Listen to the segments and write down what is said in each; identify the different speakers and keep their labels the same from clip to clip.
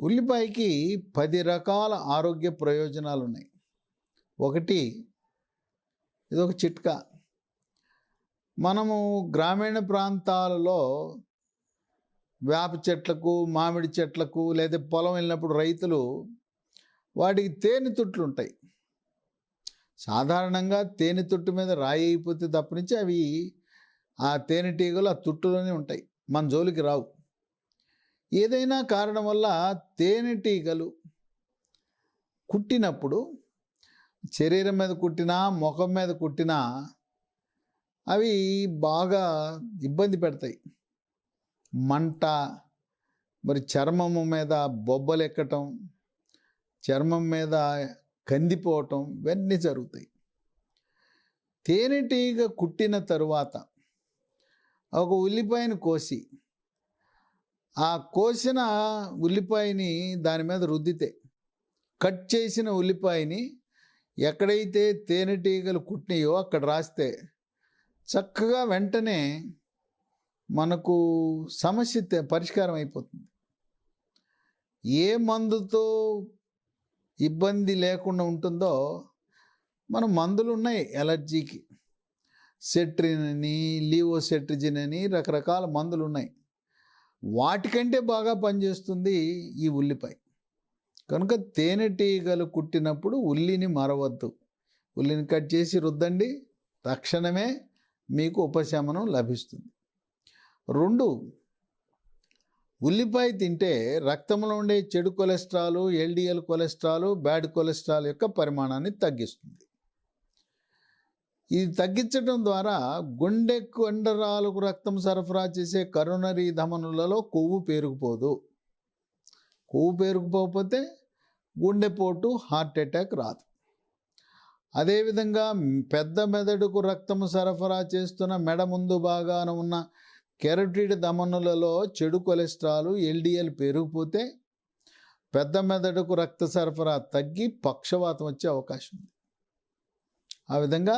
Speaker 1: ఉల్లిపాయకి పది రకాల ఆరోగ్య ప్రయోజనాలు ఉన్నాయి ఒకటి ఇదొక చిట్కా. మనము గ్రామీణ ప్రాంతాలలో వేప చెట్లకు మామిడి చెట్లకు లేదా పొలం వెళ్ళినప్పుడు రైతులు వాటికి తేనె తుట్లు ఉంటాయి. సాధారణంగా తేనె తుట్టు మీద రాయి అయిపోతే తప్పనించి అవి ఆ తేనెటీగలు ఆ తుట్టులోనే ఉంటాయి. మన జోలికి రావు. ఏదైనా కారణం వల్ల తేనెటీగలు కుట్టినప్పుడు శరీరం మీద కుట్టినా ముఖం మీద కుట్టినా అవి బాగా ఇబ్బంది పెడతాయి. మంట మరి చర్మము మీద బొబ్బలు ఎక్కటం చర్మం మీద కందిపోవటం ఇవన్నీ జరుగుతాయి. తేనెటీగ కుట్టిన తరువాత ఒక ఉల్లిపాయను కోసి ఆ కోసిన ఉల్లిపాయని దాని మీద రుద్దితే కట్ చేసిన ఉల్లిపాయని ఎక్కడైతే తేనెటీగలు కుట్టినాయో అక్కడ రాస్తే చక్కగా వెంటనే మనకు సమస్య పరిష్కారం అయిపోతుంది. ఏ మందుతో ఇబ్బంది లేకుండా ఉంటుందో మన మందులు ఉన్నాయి ఎలర్జీకి. సెట్రిన్ అని లీవోసెట్రిజిన్ అని రకరకాల మందులు ఉన్నాయి. వాటికంటే బాగా పనిచేస్తుంది ఈ ఉల్లిపాయ. కనుక తేనెటీగలు కుట్టినప్పుడు ఉల్లిని మరవద్దు. ఉల్లిని కట్ చేసి రుద్దండి తక్షణమే మీకు ఉపశమనం లభిస్తుంది. రెండు ఉల్లిపాయ తింటే రక్తంలో ఉండే చెడు cholesterol LDL cholesterol bad cholesterol యొక్క పరిమాణాన్ని తగ్గిస్తుంది. ఇది తగ్గించడం ద్వారా గుండె కండరాలకు రక్తం సరఫరా చేసే కరోనరీ ధమనులలో కొవ్వు పేరుకుపోదు. కొవ్వు పేరుకుపోకపోతే గుండెపోటు హార్ట్ అటాక్ రాదు. అదేవిధంగా పెద్ద మెదడుకు రక్తం సరఫరా చేస్తున్న మెడ ముందు భాగాన ఉన్న కెరటిడ్ ధమనులలో చెడు కొలెస్ట్రాల్ ఎల్డిఎల్ పెరిగిపోతే పెద్ద మెదడుకు రక్త సరఫరా తగ్గి పక్షవాతం వచ్చే అవకాశం ఉంది. ఆ విధంగా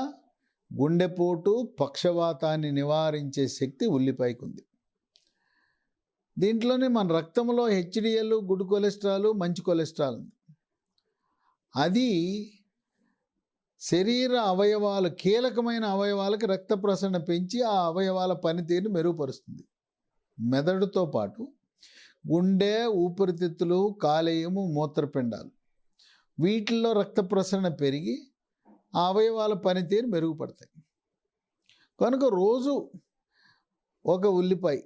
Speaker 1: గుండెపోటు పక్షవాతాన్ని నివారించే శక్తి ఉల్లిపాయకు ఉంది దీంట్లోనే మన రక్తంలో హెచ్డిఎల్ గుడ్ కొలెస్ట్రాల్ మంచి కొలెస్ట్రాల్ ఉంది అది శరీర అవయవాలు కీలకమైన అవయవాలకి రక్త ప్రసరణ పెంచి ఆ అవయవాల పనితీరుని మెరుగుపరుస్తుంది. మెదడుతో పాటు గుండె ఊపిరితిత్తులు కాలేయము మూత్రపిండాలు. వీటిల్లో రక్త ప్రసరణ పెరిగి ఆ అవయవాల పనితీరు మెరుగుపడతాయి. కనుక రోజు ఒక ఉల్లిపాయ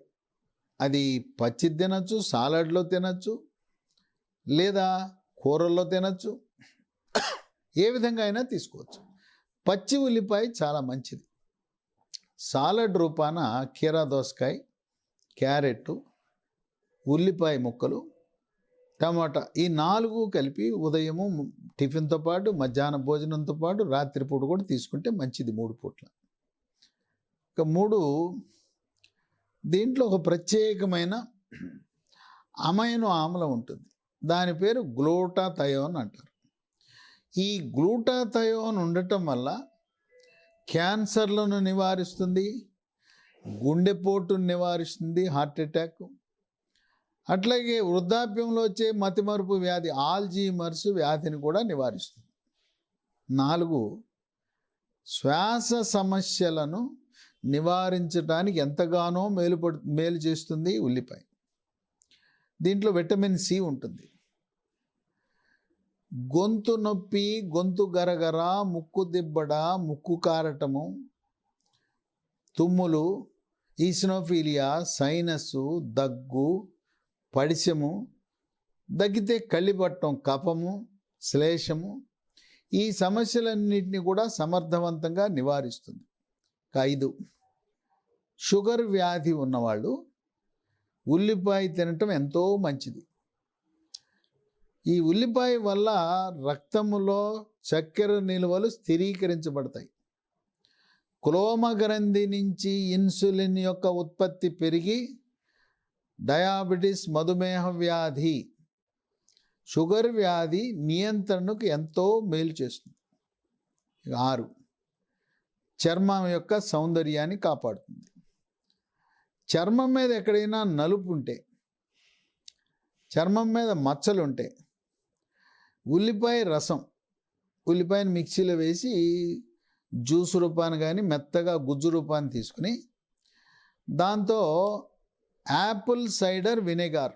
Speaker 1: అది పచ్చి తినచ్చు సాలడ్లో తినచ్చు లేదా కూరల్లో తినచ్చు ఏ విధంగా అయినా తీసుకోవచ్చు. పచ్చి ఉల్లిపాయ చాలా మంచిది. సాలడ్ రూపాన కీరా దోసకాయ క్యారెట్ ఉల్లిపాయ ముక్కలు టమాటా. ఈ నాలుగు కలిపి ఉదయము టిఫిన్తో పాటు మధ్యాహ్న భోజనంతో పాటు రాత్రిపూట కూడా తీసుకుంటే మంచిది మూడు పూట్ల. ఇక మూడు దీంట్లో ఒక ప్రత్యేకమైన అమైనో ఆమ్లం ఉంటుంది. దాని పేరు గ్లూటాథయోన్ అంటారు. ఈ గ్లూటాథయోన్ ఉండటం వల్ల క్యాన్సర్లను నివారిస్తుంది గుండెపోటును నివారిస్తుంది హార్ట్ అటాక్ అట్లాగే వృద్ధాప్యంలో వచ్చే మతిమరుపు వ్యాధి ఆల్జీమర్స్ వ్యాధిని కూడా నివారిస్తుంది. నాలుగు శ్వాస సమస్యలను నివారించడానికి ఎంతగానో మేలుపడు మేలు చేస్తుంది ఉల్లిపాయ. దీంట్లో విటమిన్ సి ఉంటుంది. గొంతు నొప్పి గొంతు గరగర ముక్కు దిబ్బడ ముక్కు కారటము తుమ్ములు ఈసినోఫీలియా సైనస్సు దగ్గు పడిశము దగ్గితే కళ్ళిపట్టం కపము శ్లేషము ఈ సమస్యలన్నింటినీ కూడా సమర్థవంతంగా నివారిస్తుంది. ఐదు షుగర్ వ్యాధి ఉన్నవాళ్ళు ఉల్లిపాయ తినటం ఎంతో మంచిది. ఈ ఉల్లిపాయ వల్ల రక్తములో చక్కెర నిల్వలు స్థిరీకరించబడతాయి. క్లోమగ్రంథి నుంచి ఇన్సులిన్ యొక్క ఉత్పత్తి పెరిగి డయాబెటిస్ మధుమేహ వ్యాధి షుగర్ వ్యాధి నియంత్రణకు ఎంతో మేలు చేస్తుంది. ఆరు చర్మం యొక్క సౌందర్యాన్ని కాపాడుతుంది. చర్మం మీద ఎక్కడైనా నలుపు ఉంటే చర్మం మీద మచ్చలు ఉంటాయి ఉల్లిపాయ రసం ఉల్లిపాయను మిక్సీలో వేసి జ్యూస్ రూపాన్ని కానీ మెత్తగా గుజ్జు రూపాన్ని తీసుకుని దాంతో apple cider vinegar.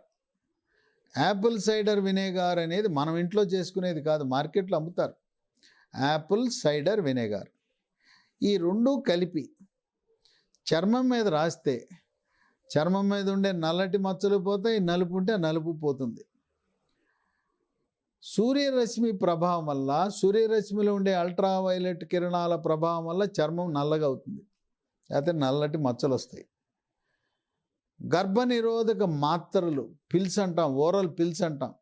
Speaker 1: Apple cider vinegar అనేది మనం ఇంట్లో చేసుకునేది కాదు మార్కెట్లో అమ్ముతారు. Apple cider vinegar. ఈ రెండు కలిపి చర్మం మీద రాస్తే చర్మం మీద ఉండే నల్లటి మచ్చలు పోతాయి నలుపు ఉంటే నలుపు పోతుంది. సూర్యరశ్మి ప్రభావం వల్ల సూర్యరశ్మిలో ఉండే అల్ట్రావైలెట్ కిరణాల ప్రభావం వల్ల చర్మం నల్లగా అవుతుంది. లేకపోతే నల్లటి మచ్చలు వస్తాయి. గర్భనిరోధక మాత్రలు పిల్స్ అంటాం ఓరల్ పిల్స్ అంటాం.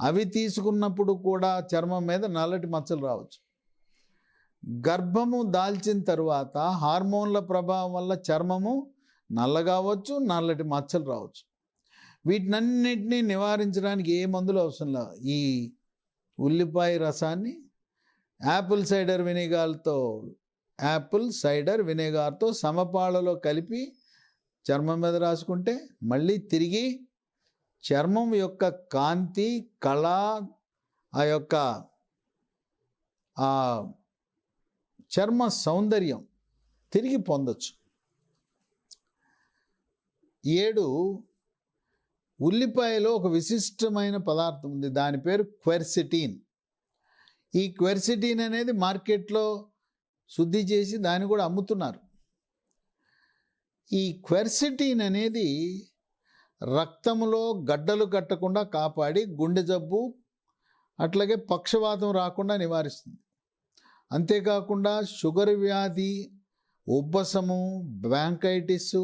Speaker 1: అవి తీసుకున్నప్పుడు కూడా చర్మం మీద నల్లటి మచ్చలు రావచ్చు. గర్భము దాల్చిన తర్వాత హార్మోన్ల ప్రభావం వల్ల చర్మము నల్లగావచ్చు నల్లటి మచ్చలు రావచ్చు. వీటినన్నిటినీ నివారించడానికి ఏ మందులు అవసరం లేదు ఈ ఉల్లిపాయ రసాన్ని యాపిల్ సైడర్ వినేగార్తో యాపిల్ సైడర్ వినేగార్తో సమపాళలో కలిపి చర్మం మీద రాసుకుంటే మళ్ళీ తిరిగి చర్మం యొక్క కాంతి కళ ఆ యొక్క ఆ చర్మ సౌందర్యం తిరిగి పొందొచ్చు. ఏడు ఉల్లిపాయలో ఒక విశిష్టమైన పదార్థం ఉంది. దాని పేరు క్వెర్సిటీన్. ఈ క్వెర్సిటీన్ అనేది మార్కెట్లో శుద్ధి చేసి దాన్ని కూడా అమ్ముతున్నారు. ఈ క్వెర్సిటీన్ అనేది రక్తంలో గడ్డలు కట్టకుండా కాపాడి గుండె జబ్బు అట్లాగే పక్షవాతం రాకుండా నివారిస్తుంది. అంతేకాకుండా షుగర్ వ్యాధి ఉబ్బసము బ్యాంకైటిస్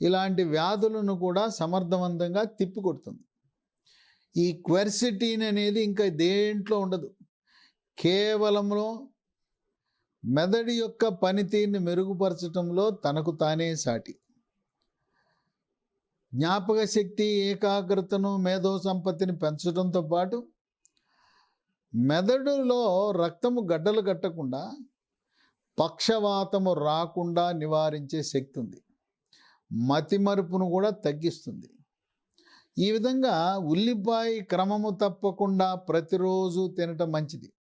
Speaker 1: ఇలాంటి వ్యాధులను కూడా సమర్థవంతంగా తిప్పికొడుతుంది. ఈ క్వెర్సిటీన్ అనేది ఇంకా దేంట్లో ఉండదు. కేవలంలో మెదడు యొక్క పనితీరుని మెరుగుపరచడంలో తనకు తానే సాటి. జ్ఞాపక శక్తి ఏకాగ్రతను మేధో సంపత్తిని పెంచడంతో పాటు మెదడులో రక్తము గడ్డలు కట్టకుండా పక్షవాతము రాకుండా నివారించే శక్తి ఉంది. మతిమరుపును కూడా తగ్గిస్తుంది. ఈ విధంగా ఉల్లిపాయ క్రమము తప్పకుండా ప్రతిరోజు తినటం మంచిది.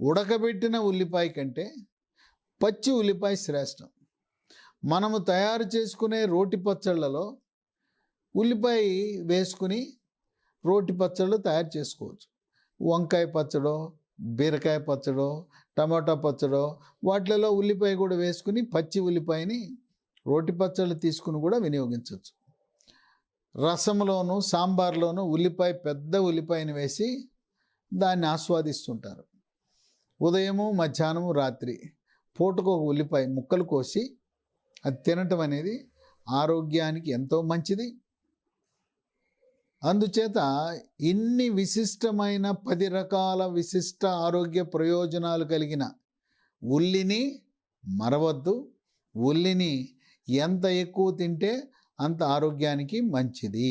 Speaker 1: ఉడకబెట్టిన ఉల్లిపాయ కంటే పచ్చి ఉల్లిపాయ శ్రేష్టం. మనము తయారు చేసుకునే రోటి పచ్చళ్ళలో ఉల్లిపాయ వేసుకుని రోటి పచ్చళ్ళు తయారు చేసుకోవచ్చు. వంకాయ పచ్చడో బీరకాయ పచ్చడో టమాటా పచ్చడో వాటిలలో ఉల్లిపాయ కూడా వేసుకుని పచ్చి ఉల్లిపాయని రోటి పచ్చళ్ళు తీసుకుని కూడా వినియోగించవచ్చు. రసంలోను సాంబార్లోను ఉల్లిపాయ పెద్ద ఉల్లిపాయని వేసి దాన్ని ఆస్వాదిస్తుంటారు. ఉదయము మధ్యాహ్నము రాత్రి పూటకు ఒక ఉల్లిపాయ ముక్కలు కోసి అది తినటం అనేది ఆరోగ్యానికి ఎంతో మంచిది. అందుచేత ఇన్ని విశిష్టమైన పది రకాల విశిష్ట ఆరోగ్య ప్రయోజనాలు కలిగిన ఉల్లిని మరవద్దు. ఉల్లిని ఎంత ఎక్కువ తింటే అంత ఆరోగ్యానికి మంచిది.